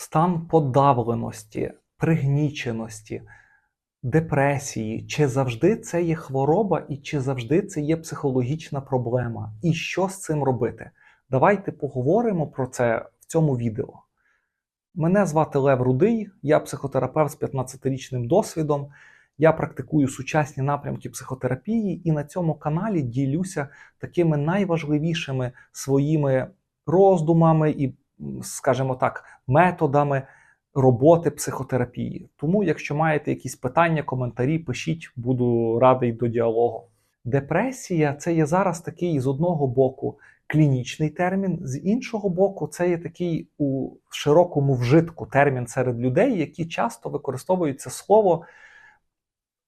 стан подавленості, пригніченості, депресії, чи завжди це є хвороба, і чи завжди це є психологічна проблема? І що з цим робити? Давайте поговоримо про це в цьому відео. Мене звати Лев Рудий, я психотерапевт з 15-річним досвідом. Я практикую сучасні напрямки психотерапії і на цьому каналі ділюся такими найважливішими своїми роздумами і, скажімо так, методами роботи психотерапії. Тому, якщо маєте якісь питання, коментарі, пишіть, буду радий до діалогу. Депресія це є зараз такий з одного боку клінічний термін, з іншого боку, це є такий у широкому вжитку термін серед людей, які часто використовують це слово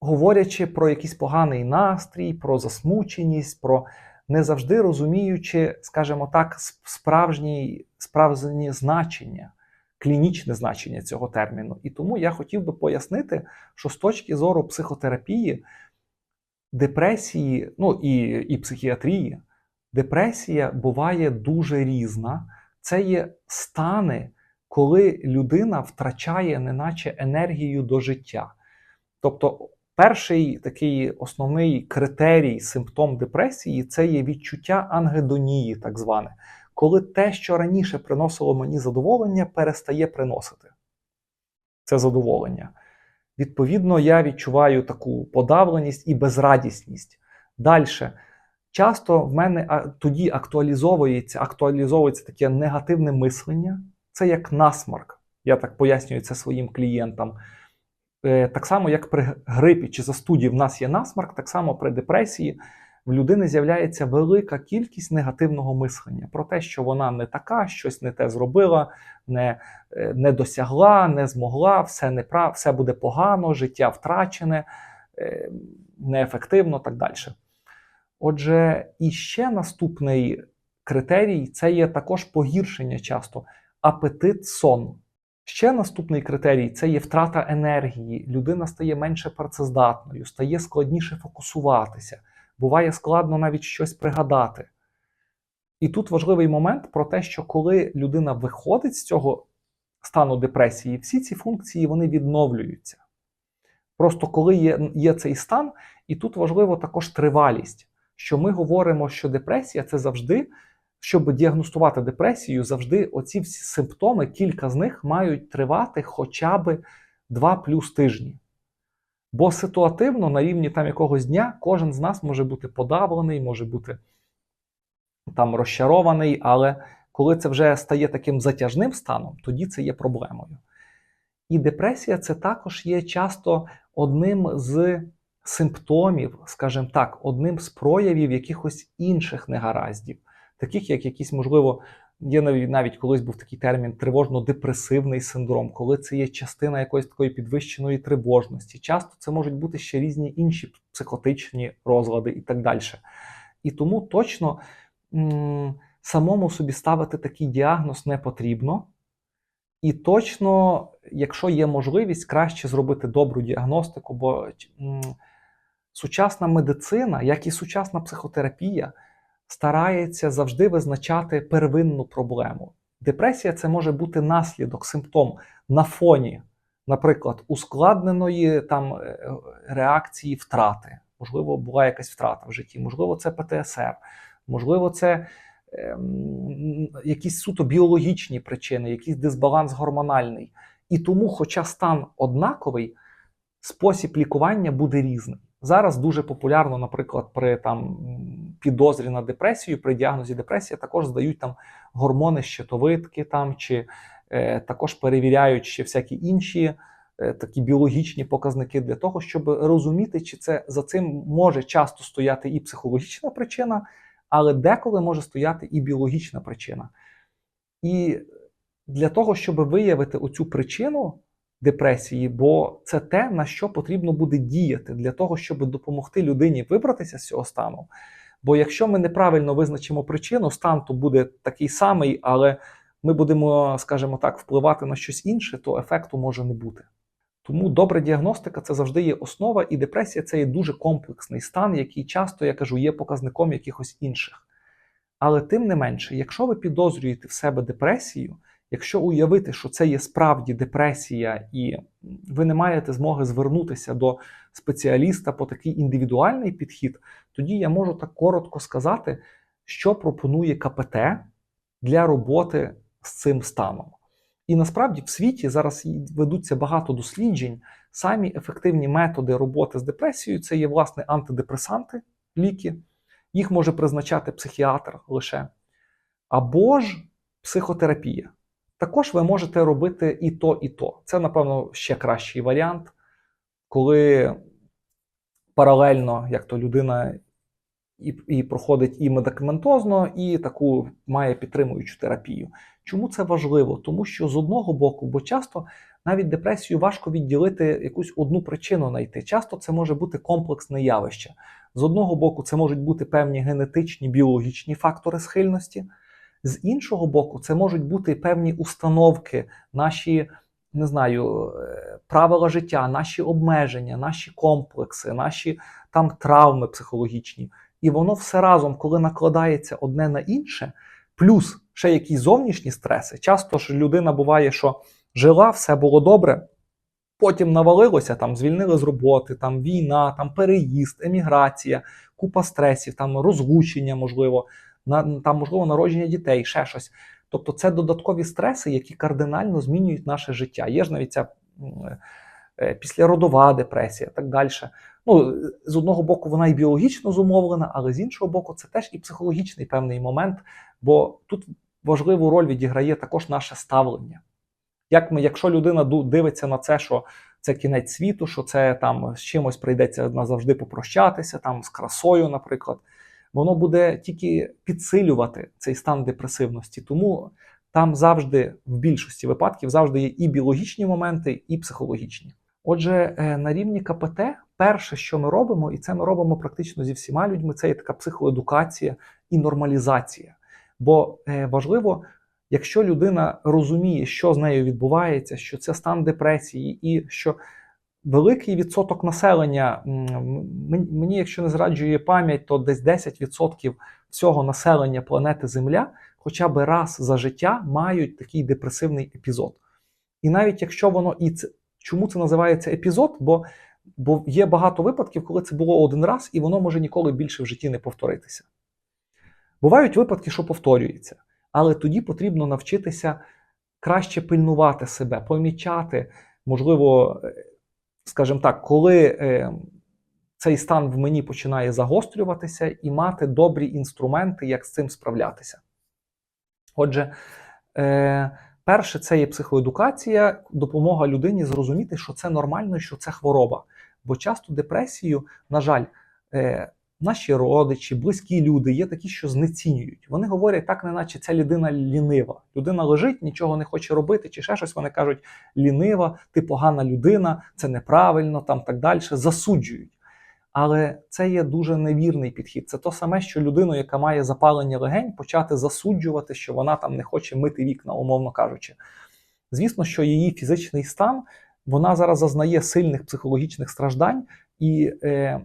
говорячи про якийсь поганий настрій, про засмученість, про не завжди розуміючи, скажімо так, справжні, справжні значення, клінічне значення цього терміну. І тому я хотів би пояснити, що з точки зору психотерапії, депресії, ну і, і психіатрії, депресія буває дуже різна. Це є стани, коли людина втрачає неначе енергію до життя. Тобто, перший такий основний критерій, симптом депресії це є відчуття ангедонії, так зване, коли те, що раніше приносило мені задоволення, перестає приносити це задоволення. Відповідно, я відчуваю таку подавленість і безрадісність. Далі. Часто в мене тоді актуалізовується актуалізовується таке негативне мислення. Це як насмарк. Я так пояснюю це своїм клієнтам. Е, так само, як при грипі чи застуді в нас є насмарк, так само при депресії в людини з'являється велика кількість негативного мислення про те, що вона не така, щось не те зробила, не е, не досягла, не змогла, все неправ, все буде погано, життя втрачене, е, неефективно так далі. Отже, і ще наступний критерій це є також погіршення часто апетит сон. Ще наступний критерій це є втрата енергії. Людина стає менше працездатною, стає складніше фокусуватися, буває складно навіть щось пригадати. І тут важливий момент про те, що коли людина виходить з цього стану депресії, всі ці функції вони відновлюються. Просто коли є, є цей стан, і тут важливо також тривалість що ми говоримо, що депресія це завжди, щоб діагностувати депресію, завжди оці всі симптоми, кілька з них мають тривати хоча б 2 плюс тижні. Бо ситуативно на рівні там якогось дня кожен з нас може бути подавлений, може бути там розчарований, але коли це вже стає таким затяжним станом, тоді це є проблемою. І депресія це також є часто одним з симптомів, скажімо так, одним з проявів якихось інших негараздів, таких як якісь, можливо, є навіть, навіть колись був такий термін тривожно-депресивний синдром, коли це є частина якоїсь такої підвищеної тривожності. Часто це можуть бути ще різні інші психотичні розлади і так далі. І тому точно самому собі ставити такий діагноз не потрібно. І точно, якщо є можливість, краще зробити добру діагностику, бо Сучасна медицина, як і сучасна психотерапія, старається завжди визначати первинну проблему. Депресія це може бути наслідок, симптом на фоні, наприклад, ускладненої там е, реакції втрати. Можливо, була якась втрата в житті, можливо, це ПТСР, можливо, це ем, якісь суто біологічні причини, якийсь дисбаланс гормональний. І тому, хоча стан однаковий, спосіб лікування буде різний. Зараз дуже популярно, наприклад, при там підозрі на депресію, при діагнозі депресії також здають там гормони щитовидки, там чи е, також перевіряють ще всякі інші е, такі біологічні показники для того, щоб розуміти, чи це за цим може часто стояти і психологічна причина, але деколи може стояти і біологічна причина. І для того, щоб виявити оцю причину депресії, бо це те, на що потрібно буде діяти для того, щоб допомогти людині вибратися з цього стану. Бо якщо ми неправильно визначимо причину, стан то буде такий самий, але ми будемо, скажімо так, впливати на щось інше, то ефекту може не бути. Тому добра діагностика це завжди є основа, і депресія це є дуже комплексний стан, який часто, я кажу, є показником якихось інших. Але тим не менше, якщо ви підозрюєте в себе депресію, Якщо уявити, що це є справді депресія, і ви не маєте змоги звернутися до спеціаліста по такий індивідуальний підхід, тоді я можу так коротко сказати, що пропонує КПТ для роботи з цим станом. І насправді в світі зараз ведуться багато досліджень. Самі ефективні методи роботи з депресією це є власне антидепресанти, ліки. Їх може призначати психіатр лише, або ж психотерапія. Також ви можете робити і то, і то. Це, напевно, ще кращий варіант, коли паралельно, як то людина і, і проходить і медикаментозно, і таку має підтримуючу терапію. Чому це важливо? Тому що з одного боку, бо часто навіть депресію важко відділити якусь одну причину знайти. Часто це може бути комплексне явище. З одного боку, це можуть бути певні генетичні біологічні фактори схильності. З іншого боку, це можуть бути певні установки, наші не знаю, е, правила життя, наші обмеження, наші комплекси, наші там травми психологічні. І воно все разом, коли накладається одне на інше, плюс ще якісь зовнішні стреси. Часто ж людина буває, що жила, все було добре. Потім навалилося, там звільнили з роботи, там війна, там переїзд, еміграція, купа стресів, там розлучення, можливо, на там, можливо, народження дітей, ще щось. Тобто, це додаткові стреси, які кардинально змінюють наше життя. Є ж навіть ця е, післяродова депресія, так далі. Ну, з одного боку, вона і біологічно зумовлена, але з іншого боку, це теж і психологічний певний момент, бо тут важливу роль відіграє також наше ставлення. Як ми, якщо людина дивиться на це, що це кінець світу, що це там з чимось прийдеться назавжди попрощатися, там з красою, наприклад, воно буде тільки підсилювати цей стан депресивності. Тому там завжди, в більшості випадків, завжди є і біологічні моменти, і психологічні. Отже, е, на рівні КПТ, перше, що ми робимо, і це ми робимо практично зі всіма людьми, це є така психоедукація і нормалізація. Бо е, важливо Якщо людина розуміє, що з нею відбувається, що це стан депресії, і що великий відсоток населення, мені, якщо не зраджує пам'ять, то десь 10% всього населення планети Земля хоча б раз за життя мають такий депресивний епізод. І навіть якщо воно і це чому це називається епізод? Бо бо є багато випадків, коли це було один раз, і воно може ніколи більше в житті не повторитися. Бувають випадки, що повторюється але тоді потрібно навчитися краще пильнувати себе, помічати, можливо, е, скажімо так, коли е, цей стан в мені починає загострюватися, і мати добрі інструменти, як з цим справлятися. Отже, е, перше, це є психоедукація, допомога людині зрозуміти, що це нормально, що це хвороба. Бо часто депресію, на жаль, наші родичі, близькі люди є такі, що знецінюють. Вони говорять, так, неначе ця людина лінива. Людина лежить, нічого не хоче робити, чи ще щось. Вони кажуть, лінива, ти погана людина, це неправильно, там так далі, засуджують. Але це є дуже невірний підхід. Це то саме, що людину, яка має запалення легень, почати засуджувати, що вона там не хоче мити вікна, умовно кажучи. Звісно, що її фізичний стан вона зараз зазнає сильних психологічних страждань, і е,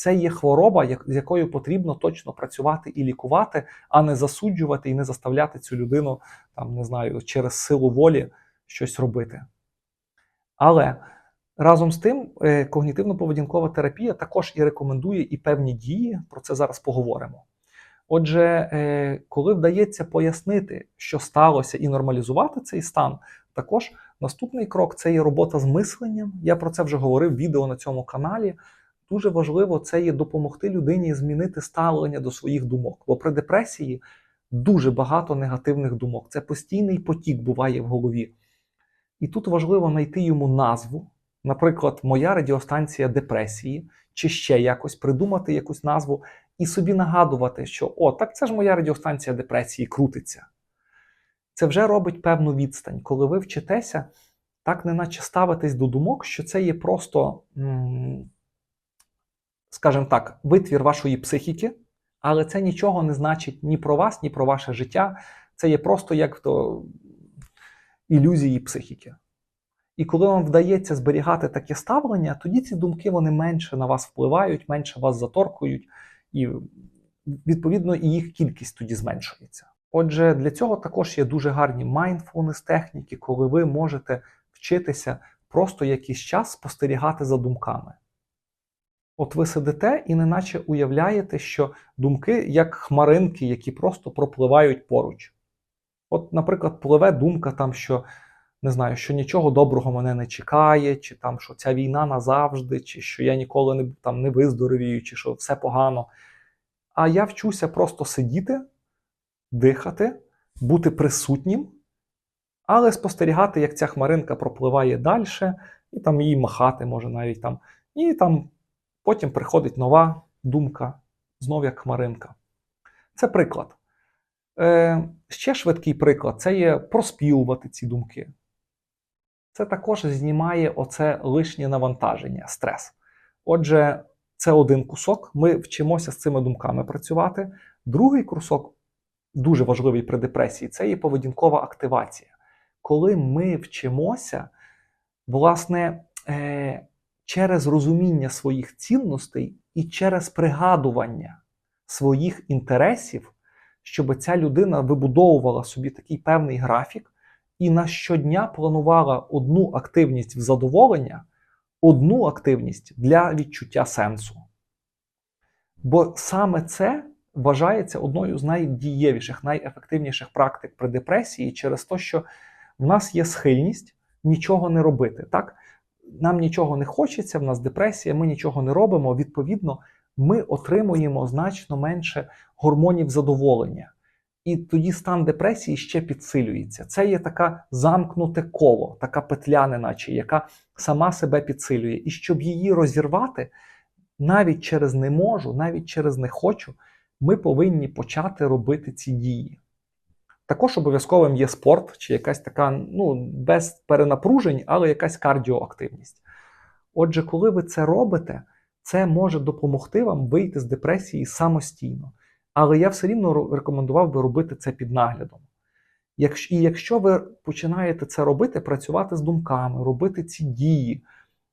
це є хвороба, з якою потрібно точно працювати і лікувати, а не засуджувати і не заставляти цю людину, там не знаю, через силу волі щось робити. Але разом з тим, е, когнітивно-поведінкова терапія також і рекомендує і певні дії, про це зараз поговоримо. Отже, е, коли вдається пояснити, що сталося, і нормалізувати цей стан, також наступний крок це є робота з мисленням. Я про це вже говорив в відео на цьому каналі дуже важливо це є допомогти людині змінити ставлення до своїх думок. Бо при депресії дуже багато негативних думок. Це постійний потік буває в голові. І тут важливо знайти йому назву, наприклад, моя радіостанція депресії, чи ще якось придумати якусь назву і собі нагадувати, що о, так це ж моя радіостанція депресії крутиться. Це вже робить певну відстань, коли ви вчитеся так, неначе ставитись до думок, що це є просто скажімо так, витвір вашої психіки, але це нічого не значить ні про вас, ні про ваше життя. Це є просто як то ілюзії психіки. І коли вам вдається зберігати таке ставлення, тоді ці думки вони менше на вас впливають, менше вас заторкують, і відповідно і їх кількість тоді зменшується. Отже, для цього також є дуже гарні mindfulness техніки, коли ви можете вчитися просто якийсь час спостерігати за думками. От ви сидите і неначе уявляєте, що думки як хмаринки, які просто пропливають поруч. От, наприклад, пливе думка там, що не знаю, що нічого доброго мене не чекає, чи там, що ця війна назавжди, чи що я ніколи не, там, не виздоровію, чи що все погано. А я вчуся просто сидіти, дихати, бути присутнім, але спостерігати, як ця хмаринка пропливає далі, і там її махати може навіть там. І там потім приходить нова думка, знов як хмаринка. Це приклад. Е, Ще швидкий приклад це є проспівувати ці думки. Це також знімає оце лишнє навантаження, стрес. Отже, це один кусок. Ми вчимося з цими думками працювати. Другий кусок, дуже важливий при депресії, це є поведінкова активація. Коли ми вчимося, власне, е, через розуміння своїх цінностей і через пригадування своїх інтересів, щоб ця людина вибудовувала собі такий певний графік і на щодня планувала одну активність в задоволення, одну активність для відчуття сенсу. Бо саме це вважається одною з найдієвіших, найефективніших практик при депресії через те, що в нас є схильність нічого не робити. Так? Нам нічого не хочеться, в нас депресія, ми нічого не робимо. Відповідно, ми отримуємо значно менше гормонів задоволення. І тоді стан депресії ще підсилюється. Це є таке замкнуте коло, така петля, неначе, яка сама себе підсилює. І щоб її розірвати, навіть через не можу, навіть через не хочу, ми повинні почати робити ці дії. Також обов'язковим є спорт, чи якась така, ну, без перенапружень, але якась кардіоактивність. Отже, коли ви це робите, це може допомогти вам вийти з депресії самостійно. Але я все рівно рекомендував би робити це під наглядом. І якщо ви починаєте це робити, працювати з думками, робити ці дії,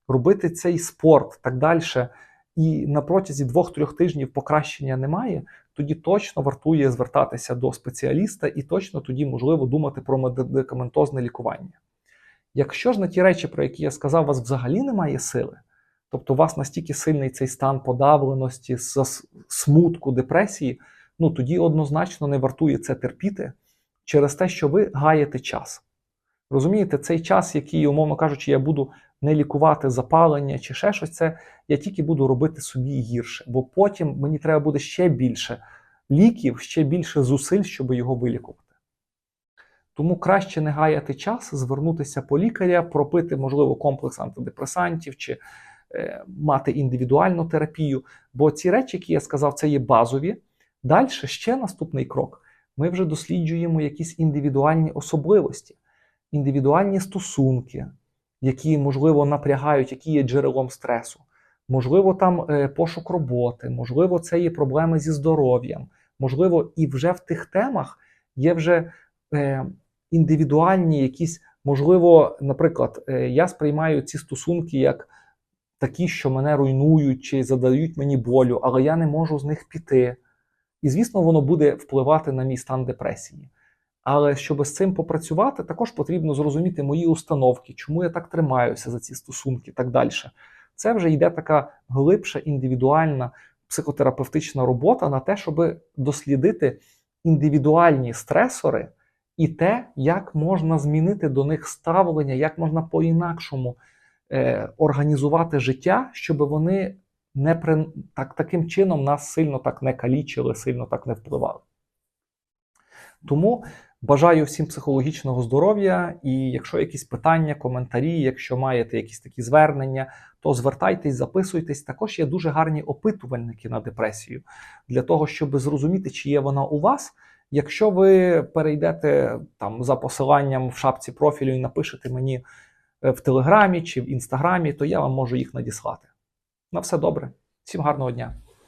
робити цей спорт так далі, і на протязі двох-трьох тижнів покращення немає, тоді точно вартує звертатися до спеціаліста і точно тоді можливо думати про медикаментозне лікування. Якщо ж на ті речі, про які я сказав, у вас взагалі немає сили, тобто у вас настільки сильний цей стан подавленості, смутку, депресії, ну тоді однозначно не вартує це терпіти через те, що ви гаєте час. Розумієте, цей час, який, умовно кажучи, я буду не лікувати запалення чи ще щось, це я тільки буду робити собі гірше, бо потім мені треба буде ще більше ліків, ще більше зусиль, щоб його вилікувати. Тому краще не гаяти час, звернутися по лікаря, пропити, можливо, комплекс антидепресантів чи е, мати індивідуальну терапію. Бо ці речі, які я сказав, це є базові. Далі ще наступний крок. Ми вже досліджуємо якісь індивідуальні особливості, індивідуальні стосунки які, можливо, напрягають, які є джерелом стресу. Можливо, там е, пошук роботи, можливо, це є проблеми зі здоров'ям, можливо, і вже в тих темах є вже е, індивідуальні якісь, можливо, наприклад, е, я сприймаю ці стосунки як такі, що мене руйнують чи задають мені болю, але я не можу з них піти. І, звісно, воно буде впливати на мій стан депресії. Але щоб з цим попрацювати, також потрібно зрозуміти мої установки, чому я так тримаюся за ці стосунки і так далі. Це вже йде така глибша індивідуальна психотерапевтична робота на те, щоб дослідити індивідуальні стресори і те, як можна змінити до них ставлення, як можна по-інакшому е, організувати життя, щоб вони не при... так, таким чином нас сильно так не калічили, сильно так не впливали. Тому Бажаю всім психологічного здоров'я. І якщо якісь питання, коментарі, якщо маєте якісь такі звернення, то звертайтесь, записуйтесь. Також є дуже гарні опитувальники на депресію для того, щоб зрозуміти, чи є вона у вас. Якщо ви перейдете там за посиланням в шапці профілю і напишете мені е, в Телеграмі чи в Інстаграмі, то я вам можу їх надіслати. На все добре, всім гарного дня!